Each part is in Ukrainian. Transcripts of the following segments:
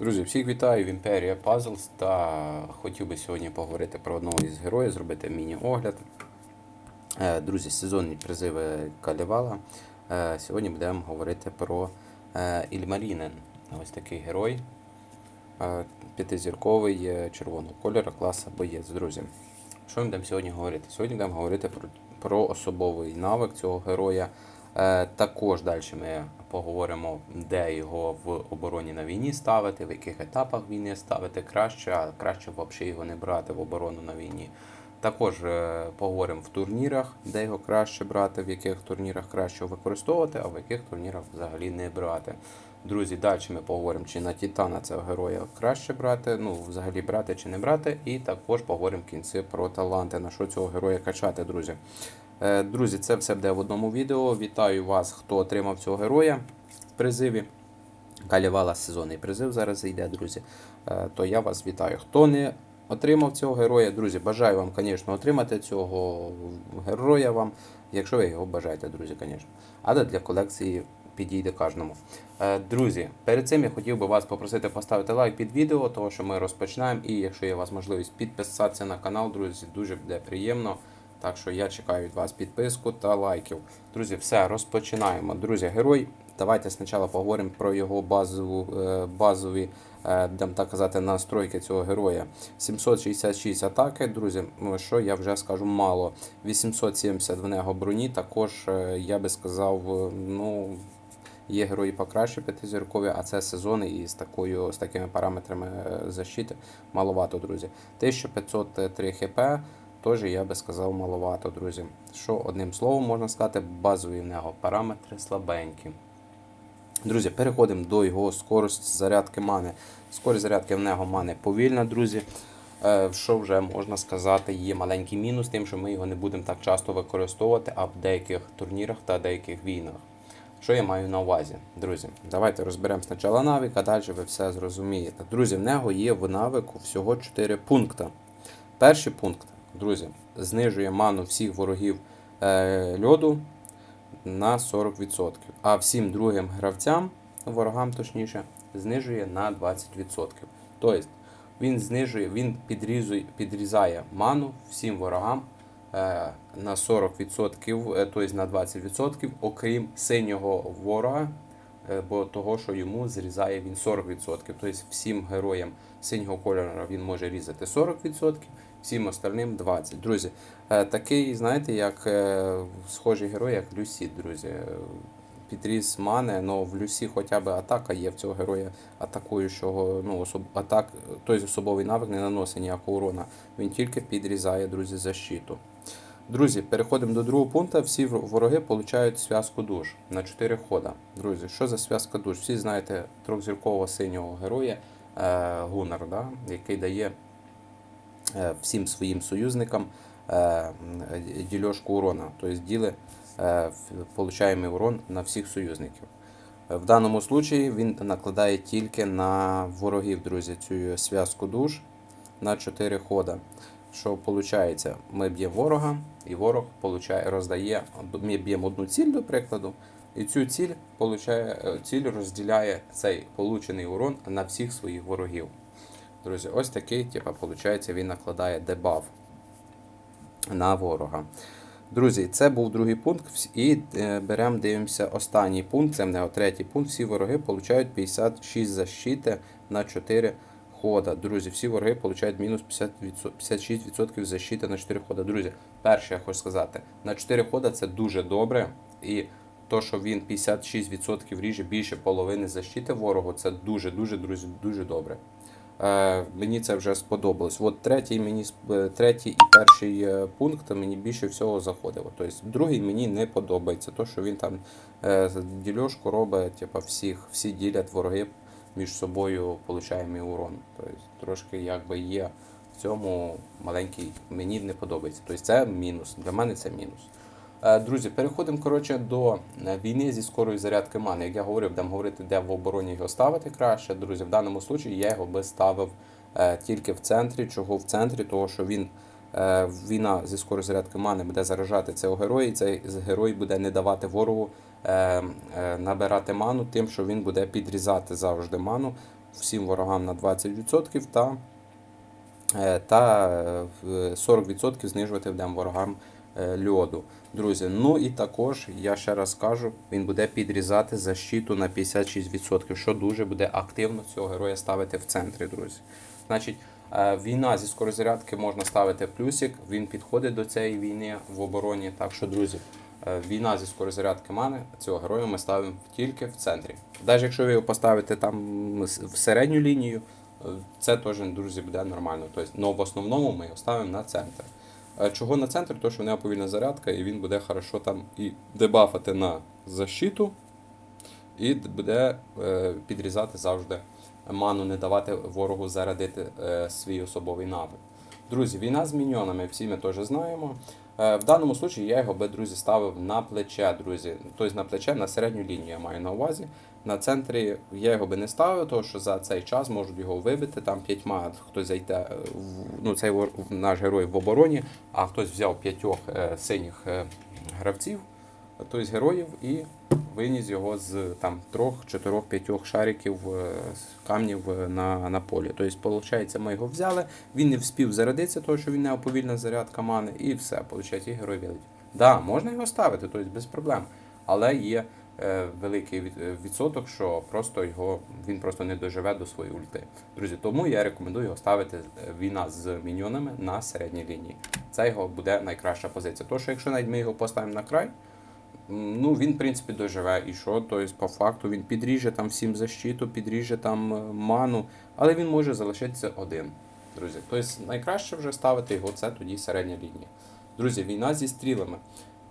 Друзі, всіх вітаю в Імперія Puzzles та хотів би сьогодні поговорити про одного із героїв, зробити міні-огляд. Е, Друзі, сезонні призиви Калівала. Е, Сьогодні будемо говорити про е, Ільмарінен. Ось такий герой. П'ятизірковий червоного кольору, класа боєць, друзі. Що ми будемо сьогодні говорити? Сьогодні будемо говорити про, про особовий навик цього героя. Е, також далі ми поговоримо, де його в обороні на війні ставити, в яких етапах війни ставити краще, а краще взагалі його не брати в оборону на війні. Також е, поговоримо в турнірах, де його краще брати, в яких турнірах краще використовувати, а в яких турнірах взагалі не брати. Друзі, далі ми поговоримо, чи на Титана цього героя краще брати, ну взагалі брати чи не брати. І також поговоримо в кінці про таланти, на що цього героя качати, друзі. Е, Друзі, це все буде в одному відео. Вітаю вас, хто отримав цього героя в призиві. Калівала сезонний призив зараз зайде, друзі. Е, То я вас вітаю. Хто не отримав цього героя, друзі, бажаю вам, звісно, отримати цього героя вам, якщо ви його бажаєте, друзі, звісно. Але для колекції підійде кожному. Е, Друзі, перед цим я хотів би вас попросити поставити лайк під відео, того що ми розпочинаємо. І якщо є у вас можливість підписатися на канал, друзі, дуже буде приємно. Так що я чекаю від вас підписку та лайків. Друзі, все, розпочинаємо. Друзі, герой. Давайте спочатку поговоримо про його базову, е, базові, е, будемо так казати, настройки цього героя. 766 атаки, друзі, ну, що я вже скажу мало. 870 в нього броні. Також е, я би сказав, ну. Є герої покраще п'ятизіркові, а це сезони і такою з такими параметрами защити маловато, друзі. 1503 хп, теж я би сказав маловато, друзі. Що одним словом можна сказати, базові в нього параметри слабенькі. Друзі, переходимо до його скорості зарядки мани. Скорість зарядки в нього мани повільна, друзі. Е, Що вже можна сказати, є маленький мінус, тим, що ми його не будемо так часто використовувати, а в деяких турнірах та деяких війнах. Що я маю на увазі, друзі? Давайте розберемо спочатку навик, а далі ви все зрозумієте. Друзі, в нього є в навику всього 4 пункти. Перший пункт, друзі, знижує ману всіх ворогів е, льоду на 40%. А всім другим гравцям, ворогам точніше, знижує на 20%. Тобто він знижує, він підрізує, підрізає ману всім ворогам е, на 40%, е, тобто на 20%, окрім синього ворога, е, бо того, що йому зрізає він 40%. Тобто всім героям синього кольору він може різати 40%, всім остальним 20%. Друзі, е, такий, знаєте, як е, схожий герой, як Люсі, друзі. Е, Підріз мани, але в Люсі хоча б атака є в цього героя атакуючого, ну, особ, атак, той особовий навик не наносить ніякого урона. Він тільки підрізає, друзі, защиту. Друзі, переходимо до другого пункту. Всі вороги отримують зв'язку душ на 4 хода. Друзі, що за зв'язка душ? Всі знаєте трьохзіркового синього героя е, Гунар, да? який дає всім своїм союзникам е, дільошку урона. Тобто діли е, получаємо урон на всіх союзників. Е, В даному случаї він накладає тільки на ворогів, друзі, цю зв'язку душ на 4 хода. Що виходить? Ми б'ємо ворога, і ворог получає, роздає, ми б'ємо одну ціль, до прикладу, і цю ціль, получає, е, ціль розділяє цей получений урон на всіх своїх ворогів. Друзі, ось такий, типа, виходить, він накладає дебаф на ворога. Друзі, це був другий пункт. І е, беремо, дивимося останній пункт, це в третій пункт. Всі вороги получають 56 защити на 4 хода. Друзі, всі вороги получають мінус 56% защити на 4 хода. Друзі, перше я хочу сказати, на 4 хода це дуже добре. І то, що він 56% ріже більше половини защити ворогу, це дуже-дуже, друзі, дуже добре. Е, мені це вже сподобалось. От третій мені е, третій і перший е, пункт мені більше всього заходило. Тобто другий мені не подобається. То, що він там дільошку робить, типу, всіх, всі ділять вороги між собою, получаємо урон. Тобто трошки якби є в цьому маленький, мені не подобається. Тобто це мінус. Для мене це мінус. Е, Друзі, переходимо коротше, до е, війни зі скорої зарядки мани. Як я говорив, будемо говорити, де в обороні його ставити краще. Друзі, в даному случаї я його би ставив е, тільки в центрі. Чого в центрі? Того, що він війна зі скорої зарядки мани буде заражати цього героя, і цей герой буде не давати ворогу набирати ману, тим, що він буде підрізати завжди ману всім ворогам на 20% та, та е, в 40% знижувати будемо ворогам льоду. Друзі, ну і також я ще раз кажу, він буде підрізати защиту на 56%, що дуже буде активно цього героя ставити в центрі, друзі. Значить, е, війна зі скорозарядки можна ставити плюсик, він підходить до цієї війни в обороні. Так що, друзі, е, війна зі скорозарядки мани цього героя ми ставимо тільки в центрі. Навіть якщо ви його поставите там в середню лінію, е, це теж, друзі, буде нормально. Тобто, но в основному ми його ставимо на центр. Е, Чого на центр? Тому що в нього повільна зарядка, і він буде хорошо там і дебафати на защиту, і буде е, підрізати завжди ману, не давати ворогу зарядити е, свій особовий навик. Друзі, війна з міньйонами, всі ми теж знаємо. Е, в даному случаї я його би, друзі, ставив на плече, друзі. Тобто на плече, на середню лінію я маю на увазі. На центрі я його би не ставив, тому що за цей час можуть його вибити. Там п'ятьма хтось зайде, в, ну цей наш герой в обороні, а хтось взяв п'ятьох е, синіх е, гравців, тобто героїв, і виніс його з там трьох, чотирьох, п'ятьох шариків е, з камнів е, на, на полі. Тобто, виходить, ми його взяли, він не вспів зарядитися, тому що він не повільна зарядка мани, і все, виходить, і герой вилетів. Да, можна його ставити, тобто без проблем. Але є е, великий е, відсоток, що просто його він просто не доживе до своєї ульти. Друзі, тому я рекомендую його ставити війна з міньйонами на середній лінії. Це його буде найкраща позиція. Тому що якщо навіть ми його поставимо на край, ну він в принципі доживе. І що? Тобто, по факту він підріже там всім защиту, підріже там е, ману, але він може залишитися один. Друзі, тобто найкраще вже ставити його це тоді середня лінія. Друзі, війна зі стрілами.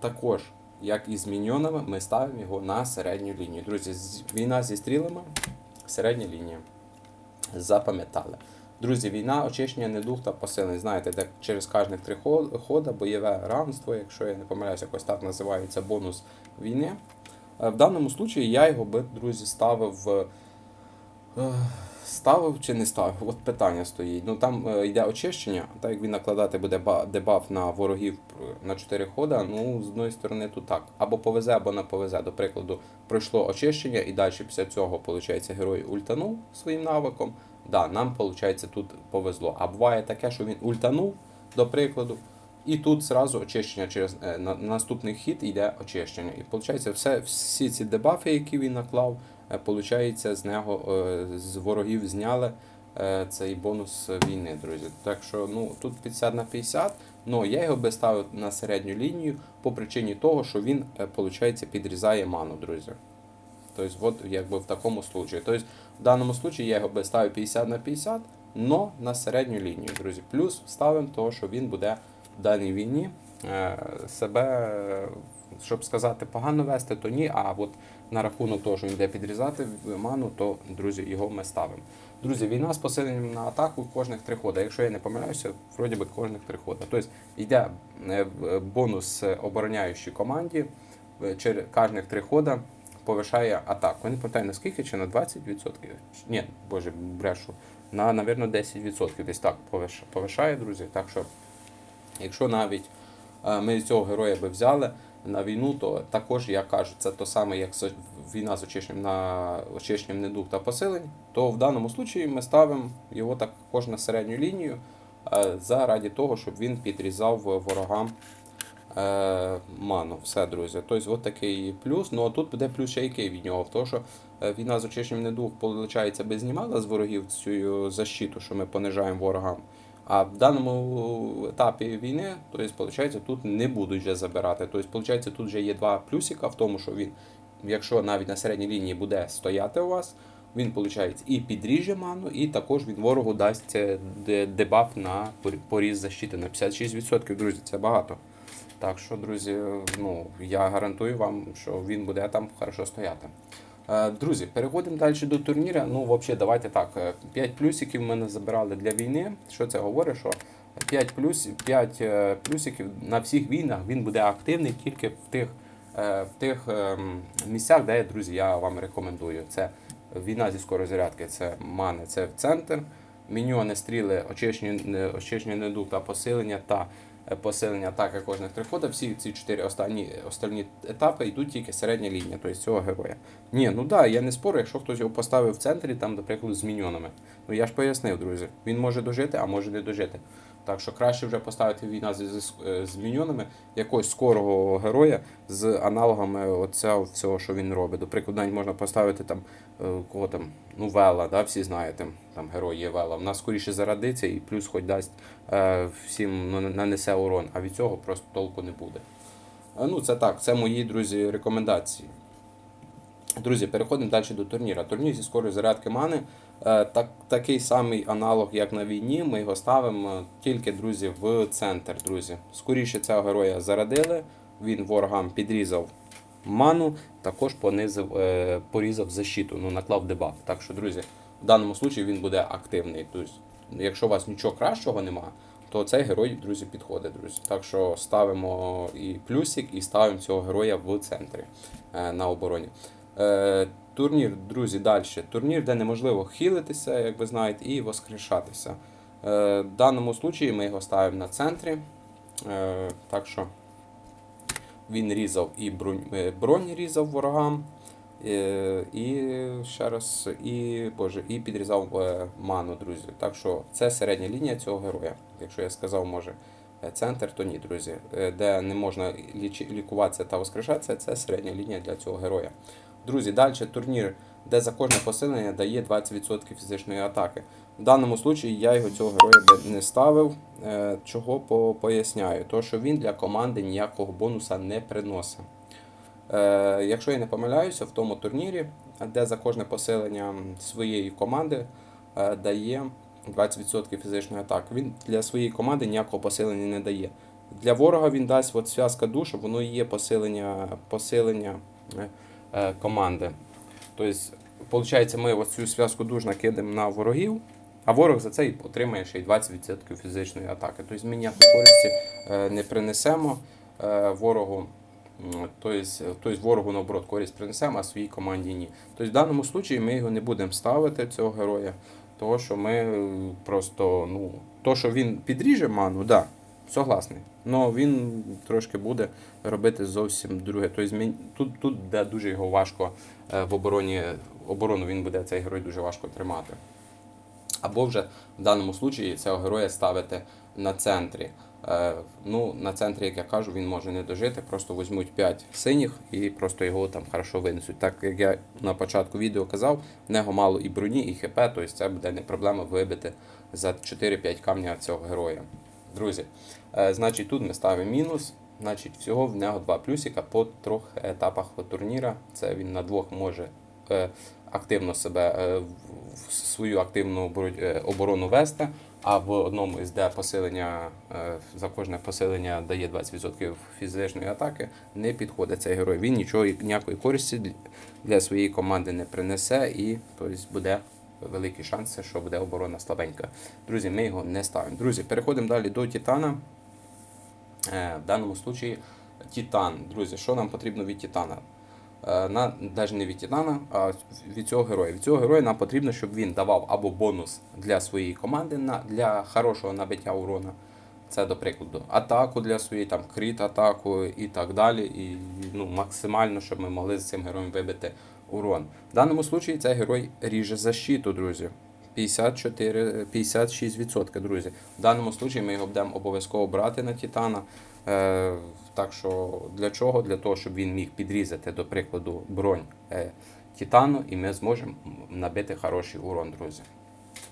Також, як і з міньйонами, ми ставимо його на середню лінію. Друзі, війна зі стрілами, середня лінія. Запам'ятали. Друзі, війна, очищення, недух та посилень. Знаєте, де через кожних три хо- хода бойове равенство, якщо я не помиляюся, якось так називається бонус війни. Е, В даному случаї я його би, друзі, ставив. е, Ставив чи не ставив? От питання стоїть. Ну там е, йде очищення, так як він накладати буде дебаф на ворогів на 4 хода, ну з одної сторони тут так. Або повезе, або не повезе. До прикладу, пройшло очищення, і далі після цього, виходить, герой ультанув своїм навиком. Да, нам, виходить, тут повезло. А буває таке, що він ультанув, до прикладу, і тут зразу очищення через е, на, наступний хід йде очищення. І виходить, все, всі ці дебафи, які він наклав, е, получається, з нього е, з ворогів зняли е, цей бонус війни, друзі. Так що ну тут 50 на 50, але я його би ставив на середню лінію по причині того, що він, виходить, підрізає ману, друзі. Тобто, от якби в такому случаї. Тобто, в даному случаї я його би ставив 50 на 50, но на середню лінію, друзі. Плюс ставимо того, що він буде в даній війні е, себе, щоб сказати, погано вести, то ні. А от на рахунок того, що він буде підрізати ману, то, друзі, його ми ставимо. Друзі, війна з посиленням на атаку кожних три хода. Якщо я не помиляюся, вроді би кожних три хода. Тобто йде е, бонус е, обороняючій команді через кожних три хода повишає атаку. Я не пам'ятаю наскільки, чи на 20%? Ні, боже, брешу. На, напевно, 10% десь так повишає, друзі. Так що, якщо навіть е, ми цього героя би взяли на війну, то також, я кажу, це то саме, як війна з очищенням на очищенням недуг та посилень, то в даному случаї ми ставимо його також на середню лінію е, заради того, щоб він підрізав ворогам ману. Все, друзі. Тобто, от такий плюс. Ну а тут буде плюс ще який від нього, тому, що е, війна з очищенням недуг, виходить, би знімала з ворогів цю защиту, що ми понижаємо ворогам. А в даному етапі війни, тобто, виходить, тут не будуть вже забирати. Тобто, виходить, тут вже є два плюсика в тому, що він, якщо навіть на середній лінії буде стояти у вас, він, виходить, і підріже ману, і також він ворогу дасть е, дебаф на пор- поріз защити на 56%, друзі, це багато. Так що, друзі, ну я гарантую вам, що він буде там хорошо стояти. Е, Друзі, переходимо далі до турніру. Ну, взагалі, давайте так. 5 плюсиків ми не забирали для війни. Що це говорить? Що 5 плюс, 5 е, плюсиків на всіх війнах він буде активний тільки в тих, е, в тих ем, місцях, де, друзі, я вам рекомендую. Це війна зі скорозарядки, це мани, це в центр, міньйони, стріли, очищення, очищення недуг та посилення та е, посилення атаки кожних три хода. Всі ці чотири останні, останні етапи йдуть тільки середня лінія, тобто цього героя. Ні, ну да, я не спорю, якщо хтось його поставив в центрі, там, наприклад, з міньонами. Ну я ж пояснив, друзі. Він може дожити, а може не дожити. Так що краще вже поставити війна з, з, з міньйонами якогось скорого героя з аналогами оцього всього, що він робить. До прикладу, можна поставити там е, кого там, ну Вела, да, всі знаєте, там герой є Вела. Вона скоріше зарадиться і плюс хоч дасть е, всім ну, нанесе урон, а від цього просто толку не буде. Е, Ну, це так, це мої друзі рекомендації. Друзі, переходимо далі до турніра. Турнір зі скорої зарядки мани. Е, Так, такий самий аналог, як на війні. Ми його ставимо тільки, друзі, в центр. Друзі. Скоріше цього героя зарадили. Він ворогам підрізав ману, також понизив, е, порізав защиту, ну, наклав дебаф. Так що, друзі, в даному випадку він буде активний. Тобто, якщо у вас нічого кращого немає, то цей герой, друзі, підходить, друзі. Так що ставимо і плюсик, і ставимо цього героя в центрі е, на обороні. Е, турнір, друзі, далі. Турнір, де неможливо хілитися, як ви знаєте, і воскрешатися. Е, в даному випадку ми його ставимо на центрі. Е, так що він різав і бронь, бронь різав ворогам. І ще раз, і, боже, і підрізав ману, друзі. Так що це середня лінія цього героя. Якщо я сказав, може центр, то ні, друзі. Де не можна лікуватися та воскрешатися, це середня лінія для цього героя. Друзі, далі турнір, де за кожне посилення дає 20% фізичної атаки. В даному випадку я його цього героя не ставив. Е, Чого поясняю? То, що він для команди ніякого бонуса не приносить. Е, Якщо я не помиляюся, в тому турнірі, де за кожне посилення своєї команди е, дає 20% фізичної атаки. Він для своєї команди ніякого посилення не дає. Для ворога він дасть от зв'язка душ, воно є посилення, посилення команди. Тобто, виходить, ми ось цю зв'язку душ накидаємо на ворогів, а ворог за це і отримає ще й 20% фізичної атаки. Тобто ми ніякої користі е, не принесемо е, ворогу. Тобто, тобто ворогу наоборот користь принесемо, а своїй команді ні. Тобто в даному випадку ми його не будемо ставити, цього героя, того що ми е, просто, ну, то, що він підріже ману, да, согласний. Але він трошки буде робити зовсім друге. Тобто, тут, тут де дуже його важко е, в обороні, оборону він буде цей герой дуже важко тримати. Або вже в даному випадку цього героя ставити на центрі. Е, ну, на центрі, як я кажу, він може не дожити, просто візьмуть 5 синіх і просто його там хорошо винесуть. Так як я на початку відео казав, в нього мало і броні, і хп, тобто це буде не проблема вибити за 4-5 камня цього героя. Друзі, е, значить тут ми ставимо мінус. Значить, всього в нього два плюсика по трьох етапах турніра. Це він на двох може е, активно себе е, свою активну оборону вести. А в одному із де посилення за кожне посилення дає 20% фізичної атаки, не підходить цей герой. Він нічого ніякої користі для своєї команди не принесе і тобто, буде великі шанси, що буде оборона слабенька. Друзі, ми його не ставимо. Друзі, переходимо далі до Титана. Е, В даному случаї Титан. Друзі, що нам потрібно від Титана? Е, На, навіть не від Титана, а від цього героя. Від цього героя нам потрібно, щоб він давав або бонус для своєї команди на, для хорошого набиття урона. Це, до прикладу, атаку для своєї, там, кріт атаку і так далі. І ну, максимально, щоб ми могли з цим героєм вибити урон. В даному випадку цей герой ріже защиту, друзі. 54, 56%, друзі. В даному випадку ми його будемо обов'язково брати на Титана. Е, так що для чого? Для того, щоб він міг підрізати, до прикладу, бронь е, Титану, і ми зможемо набити хороший урон, друзі.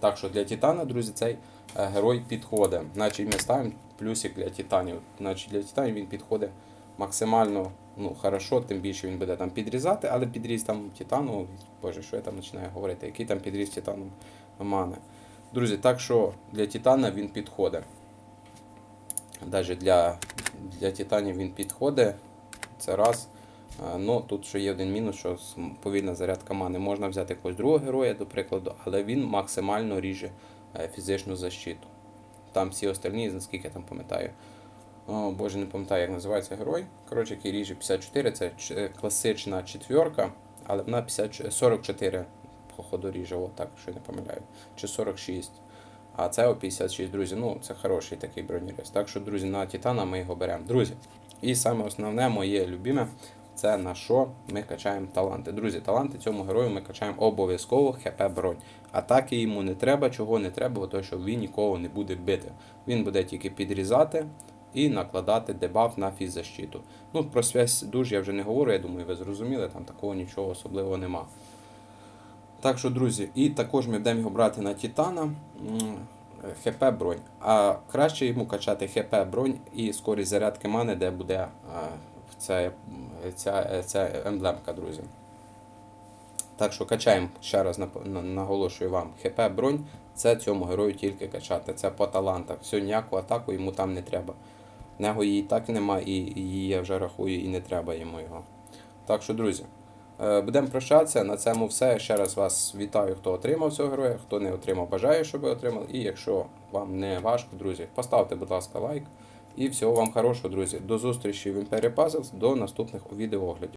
Так що для Титана, друзі, цей е, герой підходить. Значить, ми ставимо плюсик для Титанів. Значить, для Титанів він підходить максимально ну, хорошо, тим більше він буде там підрізати, але підріз там Титану, боже, що я там починаю говорити, який там підріз Титану мани. Друзі, так що для Титана він підходить. Навіть для, для Титанів він підходить. Це раз. Ну, тут ще є один мінус, що повільна зарядка мани. Можна взяти якогось другого героя, до прикладу, але він максимально ріже е, фізичну защиту. Там всі остальні, наскільки я там пам'ятаю. О, Боже, не пам'ятаю, як називається герой. Коротше, який ріже 54, це е, класична четверка, але вона 50, 44 походу ріже, отак, що я не помиляю. Чи 46. А це о 56, друзі. Ну, це хороший такий бронерез. Так що, друзі, на Титана ми його беремо. Друзі, і саме основне моє любиме, це на що ми качаємо таланти. Друзі, таланти цьому герою ми качаємо обов'язково хп бронь. Атаки йому не треба, чого не треба, то, що він нікого не буде бити. Він буде тільки підрізати і накладати дебаф на фіззащиту. Ну, про связь душ я вже не говорю, я думаю, ви зрозуміли, там такого нічого особливого нема. Так що, друзі, і також ми будемо його брати на Титана. ХП бронь. А краще йому качати ХП бронь і скорість зарядки мани, де буде ця, ця, ця емблемка, друзі. Так що качаємо, ще раз наголошую вам, ХП бронь це цьому герою тільки качати. Це по талантах. Все, ніяку атаку йому там не треба. В нього її так нема, і її я вже рахую, і не треба йому його. Так що, друзі, е, будемо прощатися. На цьому все. Ще раз вас вітаю, хто отримав цього героя, хто не отримав, бажаю, щоб ви отримали. І якщо вам не важко, друзі, поставте, будь ласка, лайк. І всього вам хорошого, друзі. До зустрічі в Імперії Puzzles, до наступних відеооглядів.